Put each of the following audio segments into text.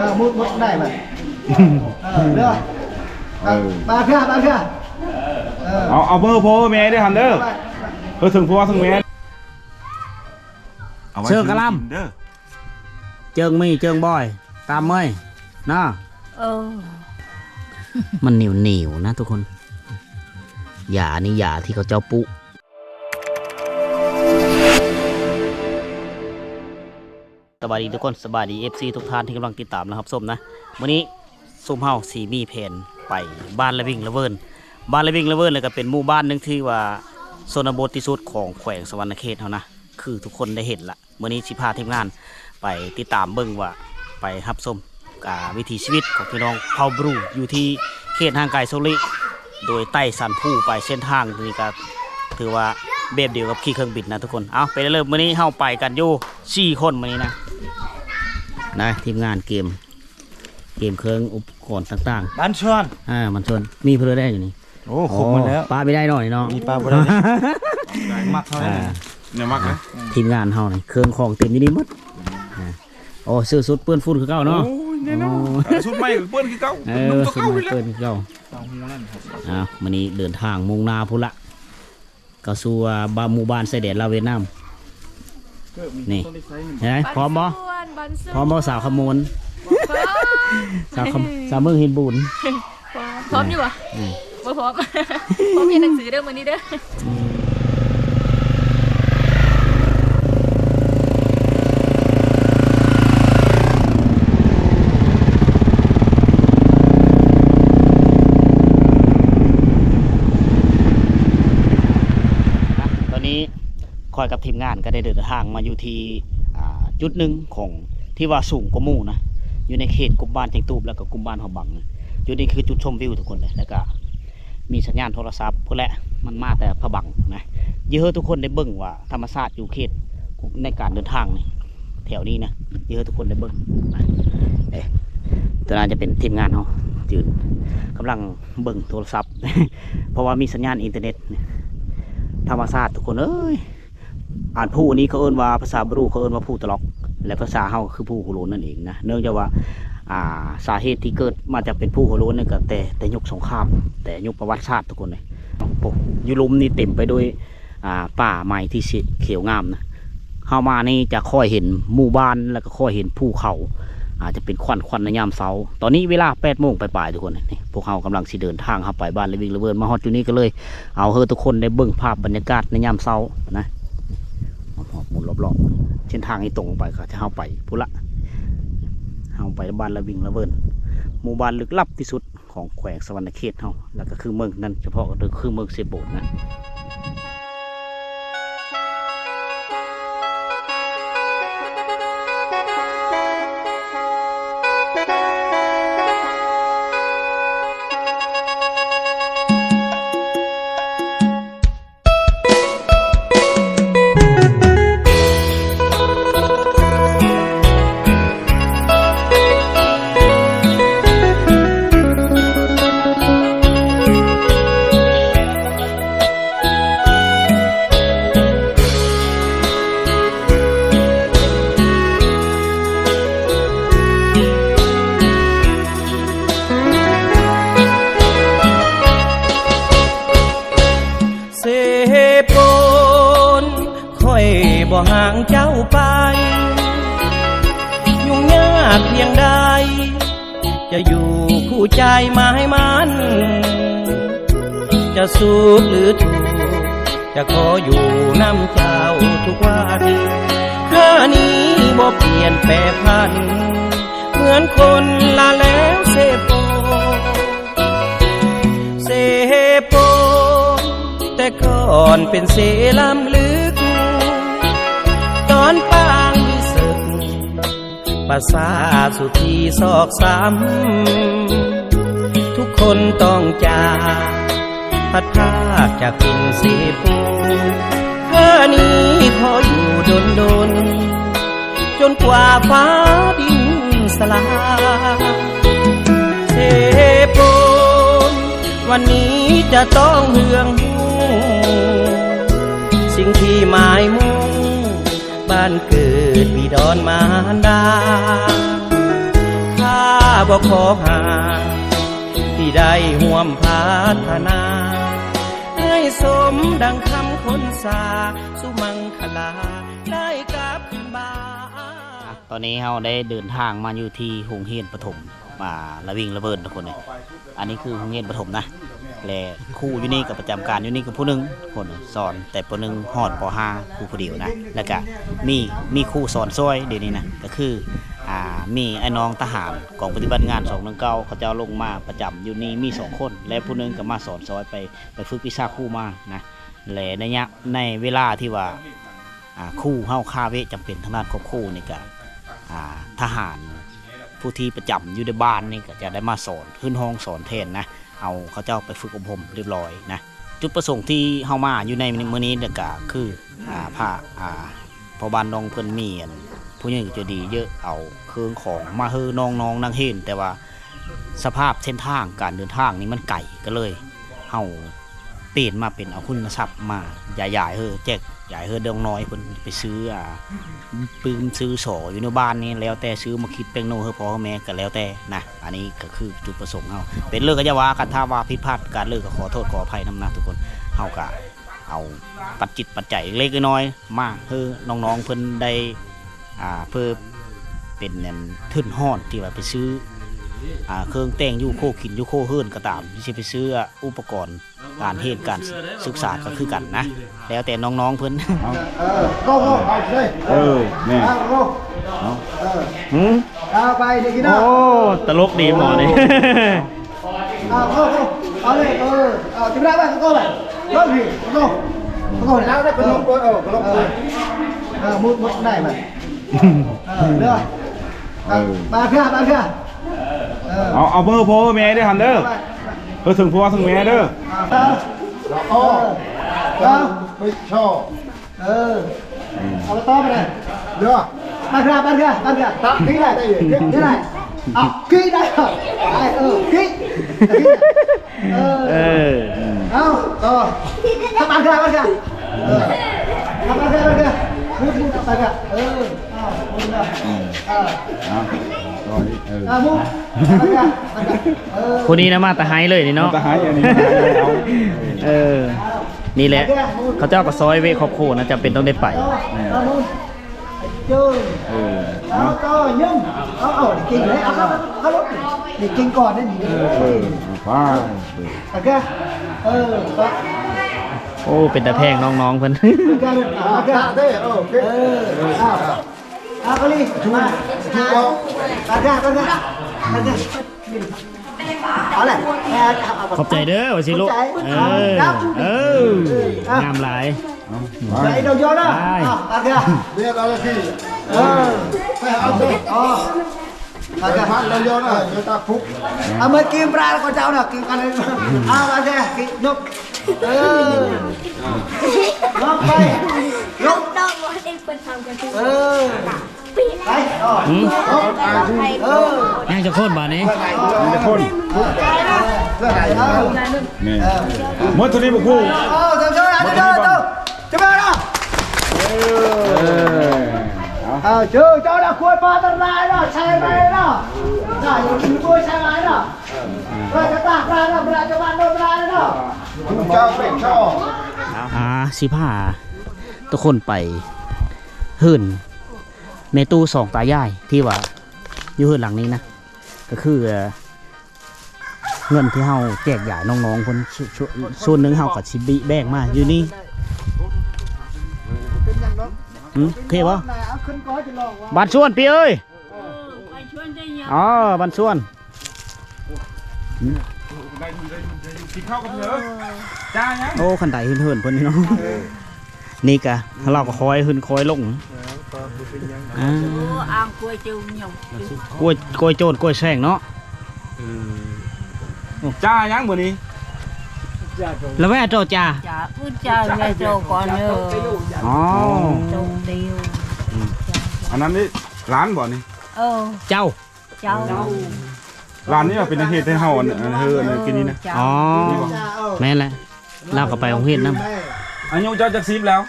ออมุดมุดได้ไหมเออเด้อเอามาเพื่อมาเพื่อเออเอาเอาเบอร์โพรแม่ได้ทันเด้อเออถึงพ่อถึงแม่าไว้เชิญกะลำเด้อเจิงมีเจิงบอย ตามเมยนะเออ มันเหนียวเหนียวๆนะทุกคนหยานี่หยาที่เขาเจ้าปุ สบายดีทุกคนสบายดี FC ทุกท่านที่กำลังติดตามนะครับส้มนะวันนี้ส้มเฮาสีมีเพนไปบ้านละวิ่งละเวินบ้านละวิ่งละเวินเลยก็เป็นหมู่บ้านหนึงที่ว่าโซนบทที่สุดของแขวงสวรรณเขตเฮานะคือทุกคนได้เห็นละวันนี้สิพาทีมงานไปติดตามเบิ่งว่าไปรับส้มวิถีชีวิตของพี่น้องเผ่าบรูอยู่ที่เขตห่างไกลโซลิโดยใต้สันผู้ไปเส้นทางนี้ก็ถือว่าแบบเดียวกับขี่เครื่องบินนะทุกคนเอาไปเริ่มวันนี้เข้าไปกันอยู่สี่คนวันนี้นะ นะทีมงานเกม เกมเครื่องอุปกรณ์ต่างบ้านชวนๆอ่ามันชวนมีเพื่อได้อยู่นี่โอ้ครบหมดแล้วปลาไม่ได้หน่อยเนาะมีปลาบ่ได้มักเท่านั้นอ่าเนี่ยมักนะทีมงานเฮานี่เครื่องของเต็มอยู่นี่หมดอ่าโอ้ซื้อสุดเปื้อนฝุ่นคือเก่าเนาะ โอ้ยแน่นอนเออชุดใหม่กับเปิ้ลคือเก่าเอนุ่อมตัวสุดเก่าใหไปม่แล้วเปื้อนคือเก่าอ้าววันนี้เดินทางมุ่งหนาพุละก็สู่ว่าบาหมู่บ้านไซเดนลาวเวียดนาม นี่เห็นไหมพร้อมบ่บันส่วนพร้อมบ่สาวขมวนพร้อมสาวขมสาวเมืองหินบุญพร้อมอยู่ปะอืมบ่พร้อมพร้อมเรียนหนังสือเด้อมื้อนี้เด้อ ตอนนี้ค อยกับทีมงานก็ได้เดินทางมาอยู่ที่จุดหนึ่งของที่ว่าสูงกว่ามู่นะอยู่ในเขตกลุ่มบ้านเทียงตูบแล้วก็กลุ่มบ้านหอบังจุดนี้คือจุดชมวิวทุกคนเลยแล้วก็มีสัญญาณโทรศัพท์พวกแหละมันมาแต่พะบังนะเยอะทุกคนได้เบิ่งว่าธรรมชาติอยู่เขตในการเดินทางนี่แถวนี้นะเยอะทุกคนได้เบิ่งนะเอ๊ะตัวนั้นจะเป็นทีมงานเขายืนกำลังเบิ่งโทรศัพท์ เพราะว่ามีสัญญาณอินเทอร์เน็ตธรรมศาสตร์ทุกคนเอ้ย อ่านผู้นี้เขาเอิ้นว่าภาษาบรูเขาเอิ้นว่าผู้ตลอก และภาษาเฮาคือผู้โหโลนนั่นเองนะเนื่องจากว่าอ่าสาเหตุที่เกิดมาจากเป็นผู้โหโลนนี่นก็แต่แต่ยุคสงคราม แต่ยุคประวัติศาสตร์ทุกคนเลยยุลุมนี่เต็มไปด้วยอ่าป่าไม้ที่เขียวงามนะเฮามานี่จะค่อยเห็นหมู่บ้านแล้วก็ค่อยเห็นภูเขาอาจจะเป็นควันควันในยามเช้า ตอนนี้เวลา8โมงปลายๆทุกคนนี่พวกเขากำลังสิเดินทางเข้าไปบ้านเลวิงระเบินมาฮอดจุดนี้ก็เลย เอาเฮอทุกคนได้เบิ่งภาพบรรยากาศในยามเช้านะ หมุนรอบๆเส้นทางนี้ตรงไปก็จะเข้าไปพุละเข้าไปบ้านละวิงละเวินหมู่บ้านลึกลับที่สุดของแขวงสวรรณเขตเฮาแล้วก็คือเมืองนั่นเฉพาะก็คือเมืองเซโบนนะ อยู่คู่ใจมาให้มัน จะสุขหรือทุกข์จะขออยู่น้ำเจ้าทุกวันข้านี้บ่เปลี่ยนแปรพัน เหมือนคนลาแล้วเสพนเสพนแต่ก่อนเป็นเสลำลึก ตอนปา ภาษาสุธีซอกซ้ำทุกคนต้องจากพัดพาจากกินเสพนข้านี้ขออยู่ดนดนๆจนกว่าฟ้าดินสลายเทพนวันนี้จะต้องเหืองหูสิ่งที่หมายมุ่งานเกิดบิดอนมารดาข้าบ่ขอหาที่ได้ห่วมพัฒนา ให้สมดังคำคนสา สุมังคลา ได้กลับขึ้นบ้าตอนนี้เราได้เดินทางมาอยู่ที่โรงเรียนประถมมาละวิ่งระเบิดทุกคนเลยอันนี้คือโรงเรียนประถมนะ และครูอยู่นี่กับประจำการอยู่นี่กับผู้หนึงคนสอนแต่ผู้หนึงหอดป .5 ครูผู้เดียวนะแล้วก็มีมีครูสอนซ้อยเดี๋ยวนี้นะก็คืออ่ามีไอ้น้องทหารกองปฏิบัติงานสองหนึ่งเก้าเขาจะลงมาประจำอยู่นี่มีสองคน และผู้หนึงก็มาสอนซ้อยไปไปฝึกวิชาครู่มานะและในเนี้ยในเวลาที่ว่าอ่าครู่เฮาค่าเวะจำเป็นทางด้านครอบครู่นี่ก็อ่าทหารผู้ที่ประจำอยู่ในบ้านนี่ก็จะได้มาสอนขึ้นห้องสอนแทนนะ เอาเขาเจ้าไปฝึกอบรมเรียบร้อยนะจุดประสงค์ที่เฮามาอยู่ในมื้อนี้เด็กก็คืออ่าพาอ่าพอบ้านน้องเพิ่นมีอันผู้ใหญ่จะดีเยอะเอาเครื่องของมาเฮอน้องๆนนางเห็นแต่ว่าสภาพเส้นทางการเดินทางนี่มันไก่ก็เลยเฮา เปลี่ยนมาเป็นเอาคุณทรัพย์มาใหญ่ๆเฮ้อแจกใหญ่เฮ้อเดองน้อยเพิ่นไปซื้ออ่าปืมซื้อสออยู่ในบ้านนี่แล้วแต่ซื้อมาคิดเป็นโนเฮอพ่อแม่ก็แล้วแต่นะอันนี้ก็คือจุดประสงค์เฮาเป็นเรื่องก็จะว่ากันถ้าว่าผิดพลาดการเลิกก็ขอโทษขออภัยนำนะทุกคนเฮาก็เอาปัจจิตปัจจัยเล็กน้อยมาเฮ้อน้องๆเพิ่นได้อ่าเพื่อเป็นนั่นทึ่นห้อนที่ว่าไปซื้อ อ่าเครื่องแต่งยูโคกินยูโคเฮิร์นก็ตามที่สิไปซื้ออุปกรณ์การเฮ็ดการศึกษาก็คือกันนะแล้วแต่น้องๆเพิ่นเออ go go ไปเลยเออแม่เอา go เออหืมเอาไปเด็กกินโอ้เนาะตลกดีหมอนี่เอา go go เอาเลยเออเอาจิ้มได้ป่ะ go ไป go พี่ go go แล้วได้เป็นลมเออเป็นลมเออเออมุดมุดได้ไหมเออเด้อเอามาเพื่อมาเพื่อ เออเอาเอาเบอร์พ่อแม่ได้หันเด้อไปเออถึงพ่อถึงแม่เด้อเอาเอาเอาไม่ชอบเออเอาไปต้อไปเลยเด้อมาเพื่อมาเพื่อมาเพื่อตักกี่ได้กี่ได้อะกี่ได้เหรอไอ้เออกี่เออเออเอาต่อทำมาเพื่อมาเพื่อเออทำมาเพื่อมาเพื่อพูดพูดไปเพื่อเออเอาพูดเลยเออเอา ต่อนี่เออเอามุกมาเพื่อมาเพื่อเออคนนี้นะมาแต่ไฮเลยนี่เนาะทหารอันนี้เอาเออ นี่แหละ เขาเจ้าก็ซอยเวครอบครัวนะจำเป็นต้องได้ไปเอามุก chơi เออเอาก็ nhưng เอาเอา để kinh đấy เอาเอาเอา lúc để kinh còn đấy เออเออป้า ok ừ đó โอ้ เป็นแต่แพงน้องๆเพิ่น ok luôn ok thế ok ừ à à có đi chú à chú có ok ok ok đó này ขอบใจเด้อวสิลูกเออเอองามหลาย Vậy đầu vô đó. Ai? À, à kìa. Biết đó là gì? Ờ. Phải ăn đi. Ờ. À kìa. Phát đầu vô đó, người ta phúc. À mới kim ra là con cháu nào, kim con lên. À à kìa, kim nhúc. Ừ. Nhúc đây. Nhúc. ต้องว่าให้คนทำกันทุก Ừ. Đấy. Ờ. หืม Ừ. ยังจะโค่นบ่านี้มีแต่คน Ờ. แม่หมดเท่านี้บ่ครู Ờ, thằng chơi nào, thằng chơi nào, đâu. Chụp vào đó. เออเอา ใช้ไหมเนาะได้ยังมีผู้ใช้ไหมเนาะเราจะตากปลาเนาะเราจะวานโดนปลาเนาะผู้เจ้าเป็นชอบอ่าสิผ้าทุกคนไปหื่นเมตู้สองตายายที่ว่าอยู่หื่นหลังนี้นะ ก็คือเงินที่เฮาแจกใหญ่น้องๆคนส่วนหนึ่งเฮากับชิบิแบ่งมาอยู่นี่โอเคปะบัตรส่วนพี่เอ้ย ไปชวนได้ยังอ๋อบันส่วนกินข้าวกับเนื้อจ้ายังโอ้ขันไดเฮิรนเฮิรนเพิ่นนี่เนาะนี่กะเราก็คอยขึ้นคอยลงอ่าโอ้อ่างกล้วยจูหยงกล้วยกล้วยโจนกล้วยแซงเนาะจ้ายังมื้อนี้แล้วแม่โจจ้าจ้าพูดจ้าแม่โจก่อนเนอะอ๋อโจเดียวอันนั้นนี่ร้านบ่นี่เออเจ้า เจ้าร้านนี้ว่าเป็นเหตุให้เฮาอันอันเฮออันกินนี่นะเจ้าอ๋อ Dạ, ờ. แม่นแหละเราก็ไปโรงเรียนนํ Đây, อายุเจ้าจัก10แล้ว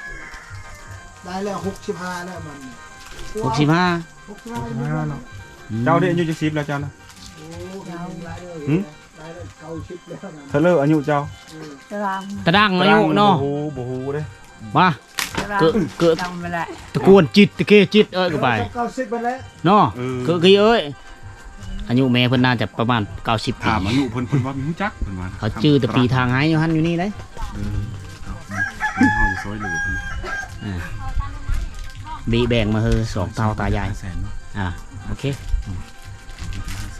đây là hút chip hai này mà. หกสิบห้า Hút chip hai. เจ้าได้อายุจัก10แล้วเจ้านะ Ồ, หึได้แล้วเก้าสิบแล้วนะเธอเลิกอายุเจ้าจะรตะดังอายุเนาะบ่ฮู้บ่ฮู้เด้มาำจะรเกิดเกิดำจำไปแหละตะกวนจิตตะเกจิตเอ้ยก็ไปเก้าสิบไปแล้วเนาะเออเกิดกี่เอ้ย อายุแม่เพิ่นน่าจะประมาณ90ปีถามอายุเพิ่นเพิ่นว่ามีฮู้จักเพิ่นว่าเขาจื้อแต่ปีทางหายอยู่หั่นอยู่นี่เลยเออเอาเอาเฮาอยู่ซอยเหลือเพิ่นบีแบ่งมาเฮอสองเตาตายายแสนเนาะอ่าโอเค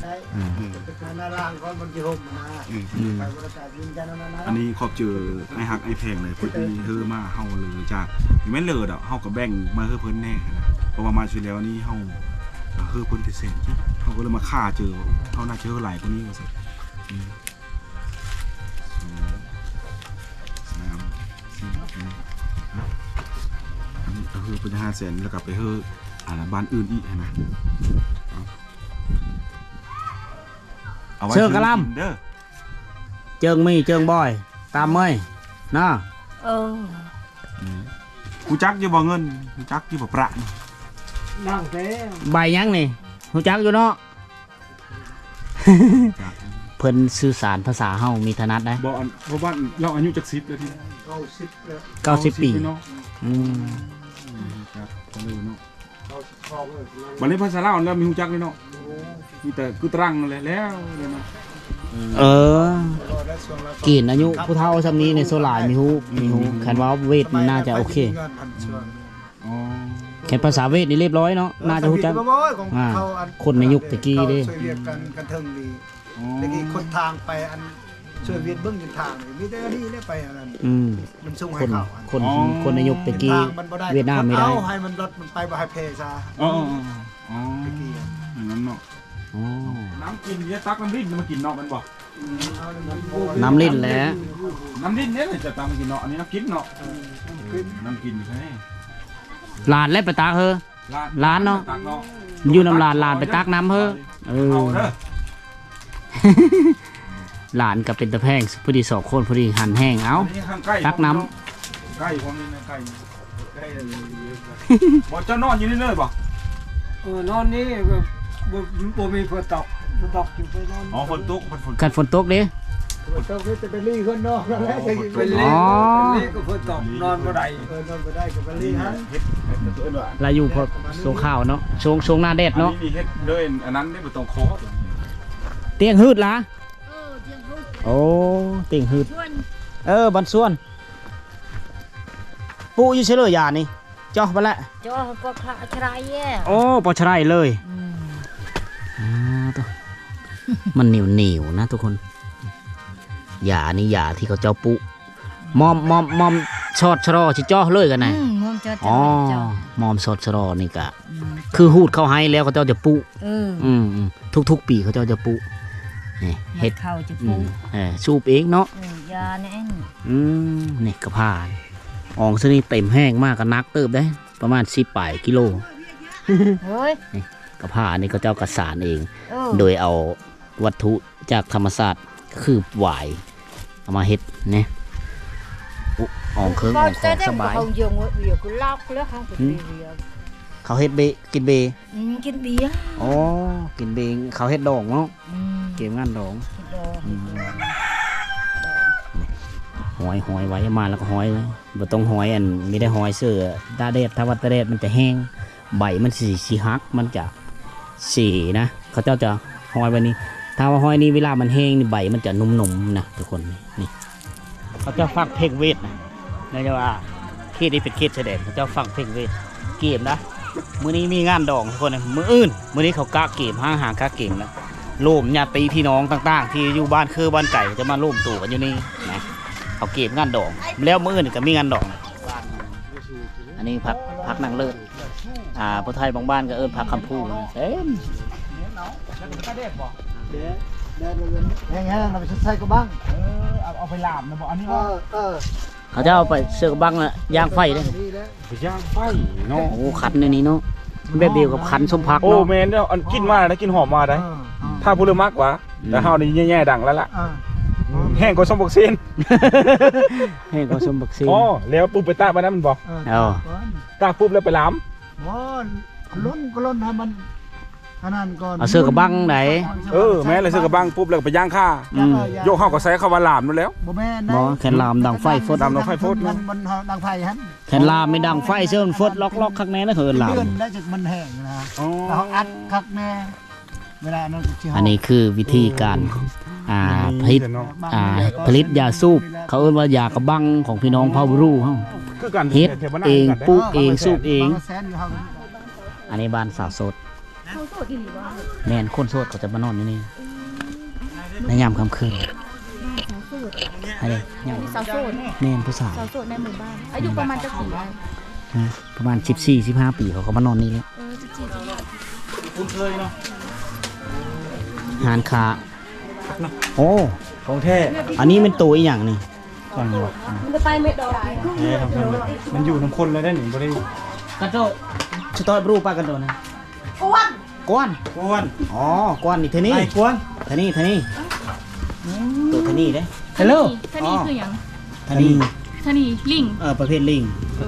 ได้อืมเป็นการน่าร่างก่อนมันจะห่มนะอืมไปบริการยิงกันนะนะอันนี้ขอบเจอไอ้ฮักไอ้แพงเลยเพิ่นมีเฮอมาเฮาเลยจากแม่นเลิศอะเฮาก็แบ่งมาเฮอเพิ่นแน่นะเพราะว่ามาช่วยแล้วนี่เฮา เฮอเพิ่นที่แสนจ้ะเฮาก็เลยมาฆ่าเจอเฮาน่าจะเฮอหลายกว่านี้ว่าซั่นอืมสองสามสี่ห้าอันนี้เฮอเพิ่นห้าแสนแล้วก็ไปเฮออ่าบ้านอื่นอีกนะเอาเอาไว้เชิญกะลำกินเด้อเจิงมีเจิงบอย ตามเมยนะ เออ กูจักอยู่บ่เงินกูจักอยู่บ่ประ นี่นั่งเต้ใบยังนี่หูจักอยู่เนาะจักเพิ่นสื่อสารภาษาเฮามีถนัดได้บ่อันเพราะว่าเราอายุจัก10แล้วที่เก้าสิบแล้ว90ปีเนาะอืมจักก็เลยเนาะเก้าสิบสองเลยบัดนี้ภาษาลาวแล้วมีฮู้จักเลยเนาะมีแต่กูตรังนั่นแหละแล้วเลยเนาะเออรอได้ช่วงละกินอายุผู้เฒ่าซำนี้ในโซลายมีฮู้มีฮู้คันว่าเวทมันน่าจะโอเคเงินพันช่วงอ๋อ แค่ภาษาเวทนี่เรียบร้อยเนาะน่าจะฮู้จัก บ่อยของอ่าเขาอัคนในยุคตะกี้เด้ช่วยเวียดกันกันเทิงดีอ๋อตะกี้คนทางไปอันช่วยเวียดเบิ้งอยู่ทางนี่มีแต่อันนี้เนี่ยไปอันนั้นอืมมันส่งคให้นเขาอันคนคนในยุคตะกี้ ทางมันบ่ได้เวียดนามไม่ได้ เอาให้มันรถมันไปบ่ให้เพซาอ๋ออ๋ออ๋อตะกี้อะอย่างนั้นเนาะอ๋อ น้ำกินเนี่ยตักน้ำดิ้นมากินเนาะมันบ่เอาเลยมันน้ำลิ้นแหละ น้ำดิ้นเนี่ยจะตามมากินเนาะอันนี้น้ำกินเนาะน้ำกินใช่ ลานและไปตากเฮอ ร้านเนาะตักเนาะอยู่น้ำลานลานไปตักน้ำเฮอเออ เอาเด้อหลานก็เป็นตะแพงพอดีสองคนพอดีหันแห้งเอาอันนี้ข้างใกล้ตักน้ใกล้ความนี้นะใกล้ใกล้เลยบ่เจ้านอนอยู่นี่เลยบ่เออนอนนี่ก็บ่บ่มีฝนตกฝนตกอยู่ไปนอนอ๋อฝนตกฝนฝน กันฝนตกเด้ ฝนตกนี่จะไปรีคนนอกนั่นแหละจะไปรีอ๋อรีก็ฝนตกนอนบ่ได้เออนอนบ่ได้ก็ไปรีฮะเฮ็ดเฮ็ดตัวเองว่าเราอยู่พอโซข้าวเนาะช่วงช่วงหน้าแดดอันเนาะนี้นี่เฮ็ดด้วยอันนั้นได้บ่ต้องคอเตียงหืดละเออเจียงพูดโอ้เตียงหืดชวนเออบันส่วนปูอยู่เฉลยยานี่เจ้าไปละจอก็คละชรายแย่โอ้ปอชไรเลยอืมอ่าตัวมันเหนียวเหนียวๆนะทุกคน ยานี่ยาที่เขาเจ้าปุมอมมอมมอมชอดชะรอชิจ้อเลยกันนะอืมมอมจอจอ๋ออจอมอมสดชะรอนี่กะคือหูดเข้าให้แล้วเขาเจ้าจะปุเอออืมอืมทุกๆปีเขาเจ้าจะปุนี่เห็เฮ็ดดข้าวจะอืปูมเออสูบเองเนาะเออยาแน่นอืมนี่กระพานอองซะนี่เต็มแห้งมากก็นักเติบได้ ประมาณสิบปลายกิโลเฮ้ยกระพานี่เขาเจ้ากระสานเองเออโดยเอาวัตถุจากธรรมศาสตร์คือหวาย เอามาเฮ็ดเนี่ยอุ๊อองเครื่องอ bao องขอ giờ ง đấy ส mà บาย không dùng việc cứ lóc lắm không phải Ừ. việc เขาเฮ็ดเบกินเบ ừ, cái bía อ๋อกินเบเขาเฮ็ดดองเนาะ ừ. เกมงานดอง cái đồ อืมหอยหอยไว้มาแล้วก็หอยไว้บ่ต้องหอยอันไม่ได้หอยเสื้อตาเดดถ้าว่าตาเดดมันจะแห้งใบมันสิสิหักมันจะสีนะ เขาเจ้าจะหอยไว้นี่ ถ้าว่าหอยนี่เวลามันแห้งนี่ใบมันจะนุ่มๆนะทุกคนนี่นี่เขาจ้าฟักเพลงเวทนะนี่จะว่าเขตนี้เป็นเขตแสดงเขาจ้าฟังเพลงเวทเกมนะมื้อนี้มีงานดองทุกคนนะมื้ออื่นมื้อนี้เขากะเกมห้างหางกะเกมนะร่มญาติพี่น้องต่างๆ ที่อยู่บ้านคือบ้านไก่จะมาร่มตัวกันอยู่นี่นะเขาเก็บงานดอง แล้วมื้ออื่นก็มีงานดอง อันนี้พักพักนางเลิศอ่าผู้ไทยบางบ้านก็เอิ้นพักคำพูดเต็ม เด้เด้เลยแห้งๆเราไปใส่กระบังเอาเอาไปลามนะบ่อันนี้เออเออเขาจะเอาไปเสือกบังละย่างไฟเลยนี่แหละไปย่างไฟเนาะโอ้ขันในนี้เนาะแบบเดียวกับขันสมพักโอ้เนาะแม่นเด้ออันกินมาได้กินหอมมาได้ เออเออถ้าผู้เลือมากกว่า แต่เฮานี่แย่ๆดังแล้วล่ะ เออแห้งกว่าสมบักเซนให้ก็สมบักซีอ๋อแล้วปุ๊บไปตากไปนั้นมันบ่เออเอาตากปุ๊บแล้วไปลามว่าล้นก็ล้นให้มัน อันนั้นก่อนเอาเสื้อกระบังไหน เออแม่เลยซื้อกระบังปุ๊บแล้วก็ไปย่างข้าอืม โยกเฮาก็ใส่คำว่าลามนั่นแล้ว บ่แม่นบ่แขนลามดังไฟฟดดำดังไฟฟด มันมันดังไฟฮั่นแขนลามไม่ดังไฟเสื้อมันฟดล็อกล็อกข้างในนะเหินลาม เดือนได้จากมันแห้งนะอ๋อแล้วเขาอัดคักแน่เวลานั้นสิเฮาอันนี้คือวิธีการอ่าผลิตเนาะอ่าผลิตยาสูบเขาเอิ้นว่ายากระบังของพี่น้องเผ่าบรูเฮา คือกันเฮ็ดทวนาเองกันได้ปลูกเองสูบเอง บาแสนอยู่เฮาอันนี้บ้านสาวโสด เขาโสดอีหลีบ่แม่นคนโสดเขาจะมานอนอยู่นี่ในยามค่ำคืนอะไรยังสาวโสดแม่นผู้สาวสาวโสดในหมู่บ้าน อายุประมาณจะกี่ปีนะประมาณ 14 15 ปีเขาก็มานอนนี่แล้วเออจริงๆคุ้นเคยเนาะหานคาโอ้ของแท้อันนี้เป็นตัวอีหยังนี่ฟังบ่มันจะไปไม่ดอกแท้ครับมันอยู่น้ำคนเลยได้หนิบ่ได้กันโตสตอยบรูปากันโตนะอ้วน กวนกวนอ๋อกวนนี่เทนี่ไอ้กวนเทนี่เทนี่ตัวเทนี่เด้ฮัลโหลท่านี่คือหยังเทนี่ท่านี่ลิงเออประเภทลิง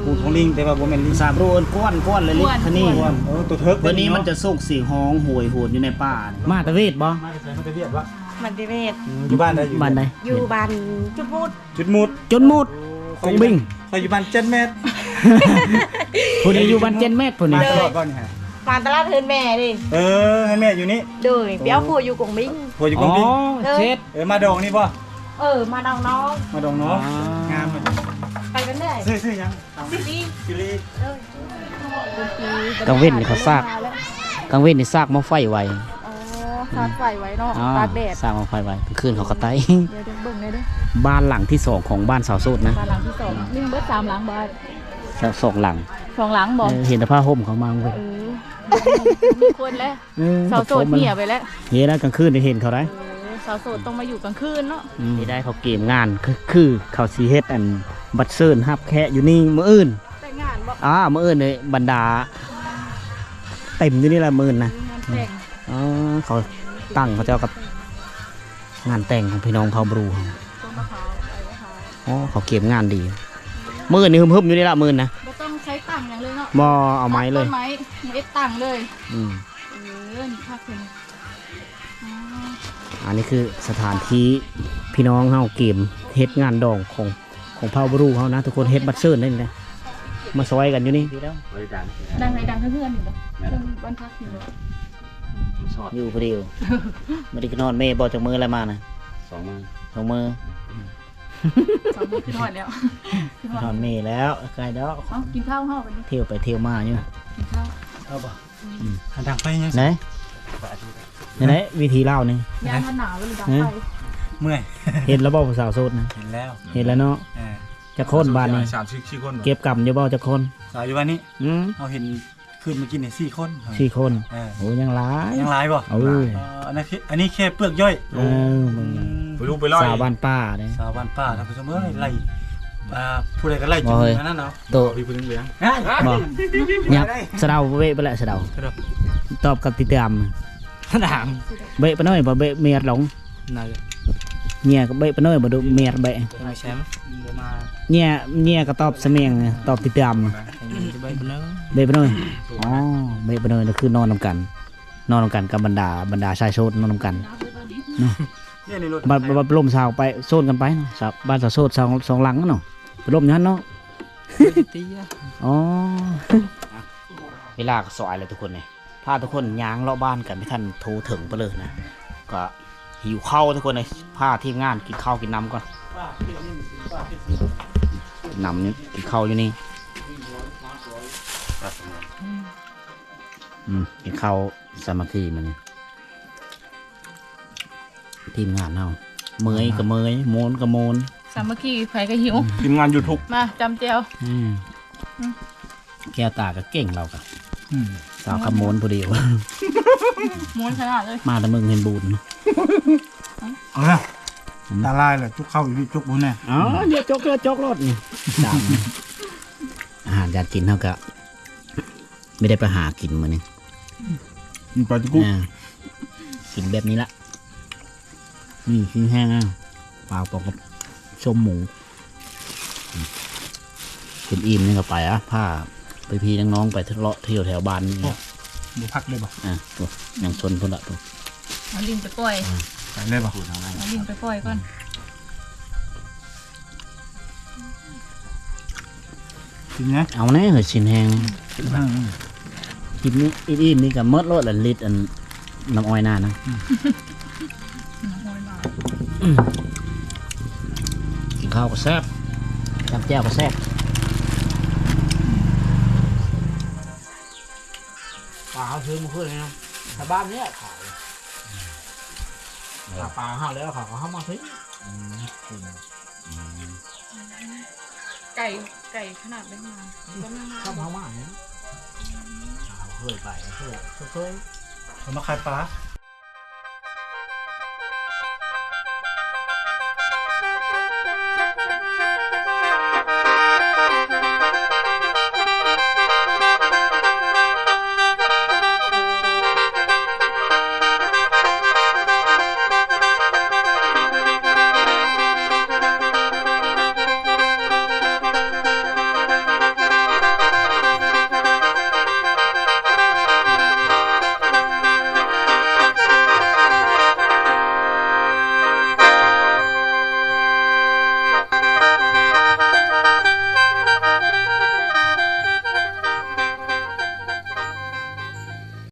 กูของลิงแต่ว่าบ่แม่นลิงสามรูเอิ้นกวนกวนเลยลิกวนเทนี่กวนเออตัวเทิกวันนี้มันจะส่งเสียงฮ้องโหยโหดอยู่ในป่ามาตะเวทบ่มาใส่มันจะเรียกว่ามันดิเวศอยู่บ้านได้อยู่บ้านใดอยู่บ้านจุดพูดจุดมุดจนหมดกงบิงคอยอยู่บ้าน7เมตรผู้นี้อยู่บ้านเจนเมตรผู้นี้มาตลอดก่อนนี่ฮะ บ้านตลาดเฮือนแม่ดิเออให้แม่อยู่นี่เดยเปียวผัวอยู่กงบิงผัวอยู่กอ๋องอบิงเช็ดเออมาดองนี่ป่ะเออ มาดองน้องมาดองเนาะงามเลยไปกันได้ซื้อซื้อยังสิดีกิลีกลางเว้นนี่เขาซากกลางเว้นนี่ซากหมาไฟไว้อ๋อซากไฟไว้เนาะอ๋อตากแดดซากหมาไฟไว้กลางคืนเขาก็ไตเดี๋ยวเดี๋ยวเบิ่งเลยเด้อบ้านหลังที่สองของบ้านสาวโสดนะบ้านหลังที่สองนี่มันเบิดสามหลังบ้านสองหลัง สองหลังบ่เออเห็นแต่ผ้าห่มเขามาเว้ยเออมีคนแล้วเออสาวโสดเหี่ยไปแล้วเฮ้ยแล้วกลางคืนได้เห็นเขาได้เออสาวโสดต้องมาอยู่กลางคืนเนาะที่ได้เขาเกมงานคือคือเขาสีเฮ็ดอันบัตรเซิร์นฮับแค่อยู่นี่มื้ออื่น แต่งงานบ่อ่ามื้ออื่นเลยบรรดา เต็มอยู่นี่ละมื้อนะงานแต่งอ๋อเขาตั้งเขาเจ้ากับงานแต่งของพี่น้องเผ่าบรูเขาต้นมะพร้าวใบมะพร้าวอ๋อเขาเก็บงานดีมื้อนี่หึมๆอยู่นี่ละมื้อนะบ่ต้องใช้ นาะบ่เอาไม้เลยต้นไม้เอ็ดตังค์เลยอืมเออนี่ภาคเป็นอ๋ออันนี้คือสถานที่พี่น้องเฮาเกมเฮ็ดงานดองของของเผ่าบรูเขานะทุกคนเฮ็ดบัตรเซิร์นนี่นะมาซอยกันอยู่นี่ดังไหนดังเพื่อนๆอยู่บ่เพื่อนบ้านพักอยู่บ่อยู่พอดียวไม่ได้นอนเมย์บอกจากมืออะไรมานะสองมือสองมือ สองมื้อขึ้นหอดแล้วขึ้นหอดนอนเมย์แล้วไกลแล้วเอ้ากินข้าวเฮาวันนี้เที่ยวไปเที่ยวมาอยู่กินข้าวหันทางไปยังไหนไหนวิธีเล่านี่ยามมันหนาวเลยดังไฟเมื่อยเห็นแล้วบอกสาวโสดนะเห็นแล้วเห็นแล้วเนาะเออจะโค่นบ้านนี่สามสี่สี่คนเก็บกำอยู่บ่จะโค่นสาวอยู่บ้านนี้อืมเราเห็นคืนเมื่อกี้เนี่ยสี่คนสี่คนเออโอ้ยังหลายยังหลายป่ะเอออันนี้นอันนี้แค่เปลือกย่อยเออ มึงไปดูไปล่อยสาวบ้านป้าเนี่ย สาวบ้านป้าท่านผู้ชมเอ้ยไล่อ่าผู้ใดก็ไล่บ่จุดเฮ้ย อันนั้นเนาะโตพี่ผู้นึงเหลืองบอกยับสะเดาเบะไปแหละสะเดาครับตอบกับติดตามด่างเบะไปหน่อยบ่เบะเมียดหลงนายเมียก็เบะไปหน่อยบ่ดูเมียดเบะนายแชมป์มาเนี่ยเนี่ยก็ตอบเสมียงไงตอบติดตามจะไปคนนึงเบะไปหน่อยอ๋อเบะไปหน่อยนี่คือนอนนำกัน นอนนำกันกับบรรดาบรรดาชายโซดนอนนำกันเนี่ ยในรถบัดบัดล่มสาวไปโซนกันไปเนาะสาวบ้านสาวโซดสองสองหลังเนาะไปล่มอย่างนั้นเนาะอ๋อเวลาก็สอยเลยทุกคนเนี่ยพาทุกคนย้างเลาะบ้านกันไม่ทันโทรถึงไปเลยนะก็หิวข้าวทุกคนเลยพาทีมงานกินข้าวกินน้ำก่อนน้ำนี่กินข้าวอยู่นี่อืมกินข้าวสามัคคีมันนี่ ทีมงานเฮาเมยกับเมยโมนกับโมนสามัคคีไผก็หิว ทีมงานยูทูบมาจำเจียวอืมอืมแก้วตาก็เก่งเรากับสาวขโมนพอดีวะม้วนขนาดเลย มาแต่มึงเห็นบูนเอาละตาลายเลยจุกเข้าอยู่จุกบุญแน่อ๋อเดี๋ยวจกเลยจกรถนี่ดามอาหารการกินเท่ากับไม่ได้ไปหากินมาเนี่ยปลาจุกุอ่ากินแบบนี้ละ นี่ชิ้นแห้งอะเปล่าปอกกับชมหมูอืมกินอิ่มนี่ก็ไปอะผ้าไปพี่น้องๆไปทะเลาะเที่ยวแถวบ้านนี่นะบุพักเลยบ่อะตัวยังชนพุ่นละตัวเอาลิงไปปล่อยไปเลยบ่เอาลิงไปปล่อยก่อนกินนี้เอาแน่เหยสินแห้งกินนี่อิ่มๆนี่กับมดโลดละลิตรอันน้ำอ้อยหน้านะ ข้าวก็แซ่บจับแจ้วก็แซ่บปลาเขาซื้อมาขึ้นเลยนะแต่บ้านเนี้ยขายถ้าปลาเขาแล้วเขาก็เข้ามาซื้อไก่ไก่ขนาดเล็กมาก็น่าเข้ามามาเนี่ยเขาเคยไปเคยเคยเอามาขายปลาเ